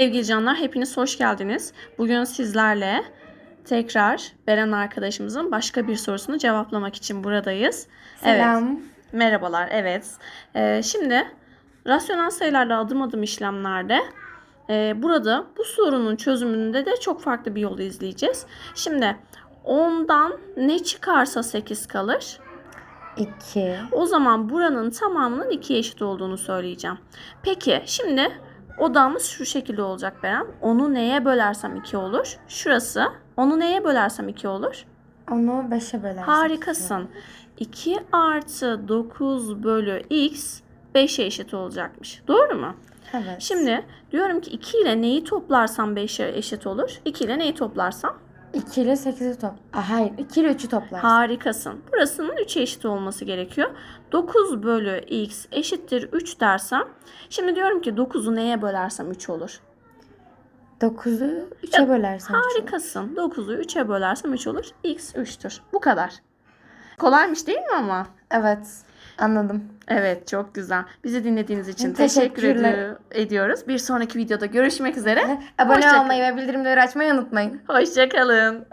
Sevgili canlar hepiniz hoş geldiniz. Bugün sizlerle tekrar Beren arkadaşımızın başka bir sorusunu cevaplamak için buradayız. Selam. Evet. Merhabalar. Evet. Ee, şimdi rasyonel sayılarla adım adım işlemlerde e, burada bu sorunun çözümünde de çok farklı bir yolu izleyeceğiz. Şimdi 10'dan ne çıkarsa 8 kalır. 2. O zaman buranın tamamının 2'ye eşit olduğunu söyleyeceğim. Peki şimdi odamız şu şekilde olacak Beren. Onu neye bölersem 2 olur? Şurası. Onu neye bölersem 2 olur? Onu 5'e bölersin. Harikasın. 2 artı 9 bölü x 5'e eşit olacakmış. Doğru mu? Evet. Şimdi diyorum ki 2 ile neyi toplarsam 5'e eşit olur? 2 ile neyi toplarsam? 2 ile 8'i top. Aa, hayır 2 ile 3'ü toplarsın. Harikasın. Burasının 3'e eşit olması gerekiyor. 9 bölü x eşittir 3 dersem. Şimdi diyorum ki 9'u neye bölersem 3 olur. 9'u 3'e bölersin. Harikasın. 9'u 3'e bölersem 3 olur. x 3'tür. Bu kadar. Kolaymış değil mi ama? Evet. Anladım. Evet çok güzel. Bizi dinlediğiniz için teşekkür ediyoruz. Bir sonraki videoda görüşmek üzere. Abone Hoşça olmayı ve bildirimleri açmayı unutmayın. Hoşçakalın.